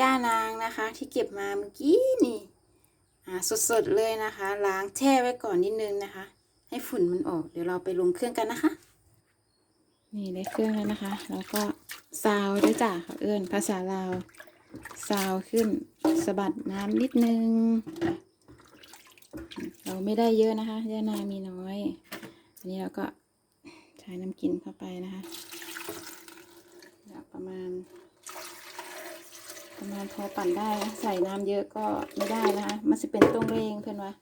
ย่านางนะคะ ที่เก็บมาเมื่อกี้นี่สดๆเลยนะคะ ล้างแช่ไว้ก่อนนิดนึงนะคะ ให้ฝุ่นมันออก เดี๋ยวเราไปลงเครื่องกันนะคะ นี่ได้เครื่องแล้วนะคะ แล้วก็ซาวด้วยจ้ะเขาเอื้นภาษาลาวซาวขึ้นสะบัดน้ำนิดนึง เราไม่ได้เยอะนะคะย่านางมีน้อยอันนี้เราก็ใช้น้ำกินเข้าไปนะคะ ประมาณ ประมาณพอปั่นได้ใส่น้ำเยอะก็ไม่ได้นะคะมันจะเป็นตรงเรงเพื่อนวะ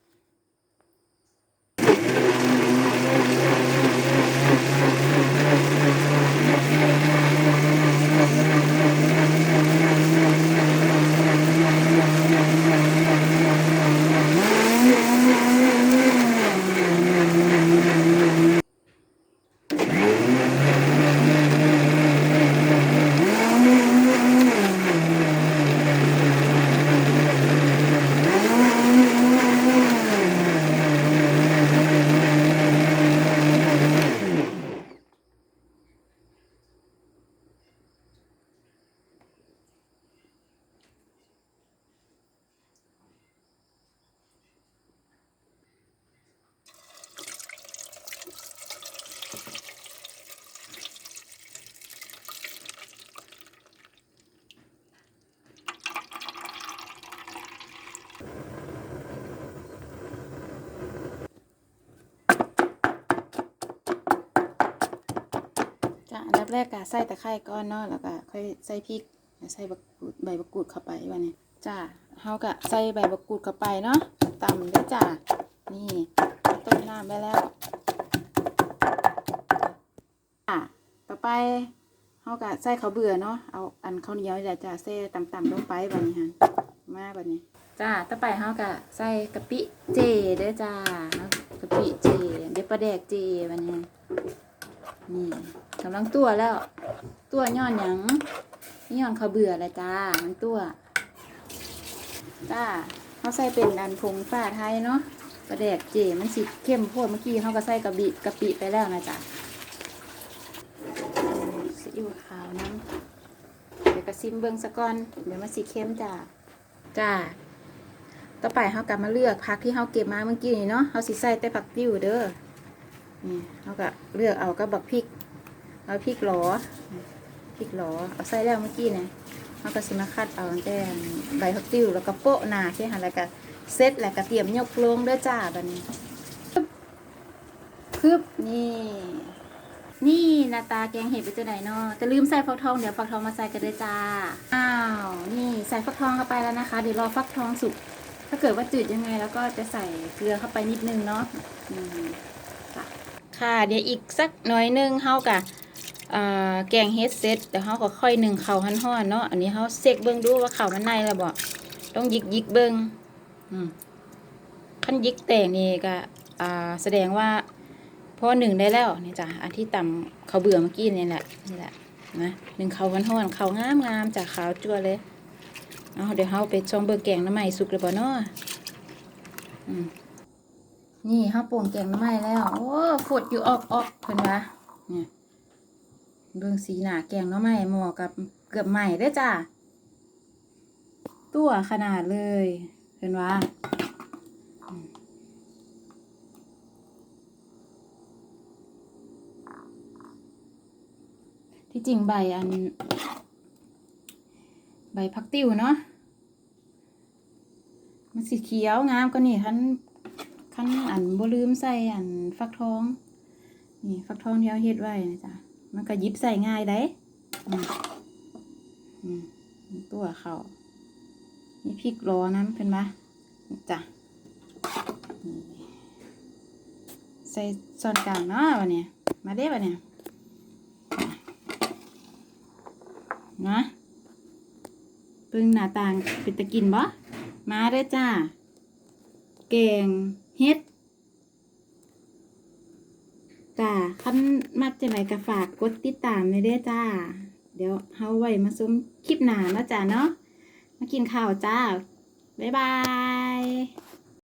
ะอันดับแรกก็ใส่ตะไคร้ก้อนเนาะแล้วก็ค่อยใส่พริกใส่บักกูดใบบักกูดเข้าไปวันนี้จ้ะเฮาก็ใส่ใบบักกูดเข้าไปเนาะตำด้วยจ้ะนี่ต้มน้ำได้แล้วอะต่อไปเฮาก็ใส่ข้าวเบื่อเนาะเอาอันข้าวเหนียวนี่แหละจ้ะใส่ต่ำๆลงไปบัดนี้ฮะมาบัดนี้จ้าต่อไปเฮาก็ใส่กะปิเจเด้อจ้ากะปิเจเดี๋ยวปลาแดกเจบัดนี้นี่ กำลังตัวแล้ว ตัวย้อนหยังย้อนเขาเบื่อแล้วจ้า มันตัวจ้าเขาใส่เป็นอันผงฟ้าไทยเนาะปลาแดกเจมันสิเข้มโพดเมื่อกี้เขาก็ใส่กะบิกะปิไปแล้วนะจ้ะซีอิ๊วขาวน้ำเดี๋ยวกระซิมเบิ้งสะก่อน เดี๋ยวมันสิเข้มจ้าจ้าต่อไปเขากลับมาเลือกผักที่เขาเก็บมาเมื่อกี้นี่เนาะเขาสิใส่แต่ผักติ้วเด้อนี่เขาก็เลือกเอาก็บักพริก เอาพริกหลอพริกหลอเอาใส่แล้วเมื่อกี้เนี่ยเขาก็สิมาคัดเอาแต่ใบผักติ้วแล้วก็โปะหนาใช่ไหมแล้วก็เซตแล้วก็เตรียมยกลงด้อจ้าบัดนี้พึบนี่ นี่หน้าตาแกงเห็ดเป็นจังไดเนาะแต่ลืมใส่ฟักทองเดี๋ยวฟักทองมาใส่กันเด้อจ้าอ้าวนี่ใส่ฟักทองเข้าไปแล้วนะคะ เดี๋ยวรอฟักทองสุกถ้าเกิดว่าจืดยังไง แล้วก็จะใส่เกลือเข้าไปนิดนึงเนาะค่ะเดี๋ยวอีกสักหน่อยนึงเฮากะ แกงเฮ็ดเสร็จแต่เฮาก็ค่อยหนึ่งเข่าวหันห้อนเนาะอันนี้เฮาเซกเบิ่งดูว่าเข่าวมันในแล้วบ่ต้องยิกยิกเบิ่งอืมขั้นยิกแตกนี่ก็แสดงว่าพอหนึ่งได้แล้วนี่จ้ะอันที่ต่ำเขาเบื่อเมื่อกี้นี่แหละนี่แหละนะหนึ่งเข่าวหันห้อนเข่าวงามงามๆจ้ะขาวจั่วเลยเอาเดี๋ยวเฮาไปชมเบิ่งแกงน้ำใหม่สุกแล้วบ่เนาะอืมนี่เขาโป่งแกงน้ำไหม้แล้วโอ้ฝดอยู่ออกออกเพิ่นวะเนี่ย เบิ่งสีหน้าแกงน้ำไหม้เหมาะกับเกือบใหม่เด้จ้าตัวขนาดเลยเพิ่นวะอืมที่จริงใบอัน ใบพักติ้วเนาะมันสีเขียวงามก็นี่ท่านขั้นอันบ่ลืมใส่อันฟักทอง นี่ ฟักทองที่เราเฮ็ดไว้นะจ๊ะ มันก็ยิบใส่ง่ายได้ตัวเขานี่พริกรอน้ำเป็นปะจ้ะนี่ใส่ซนกลางเนาะวันนี้มาเด้วันนี้นะปึงหน้าต่างป็นตะกินบ่มาเด้อจ้า แกงเฮ็ด จ้าคันมักจะไหนก็ฝากกดติดตามในเด้อจ้า เดี๋ยวเฮาไว้มาซุ้มคลิปหน้าเนาะจ้าเนาะมากินข้าวจ้า บ๊ายบาย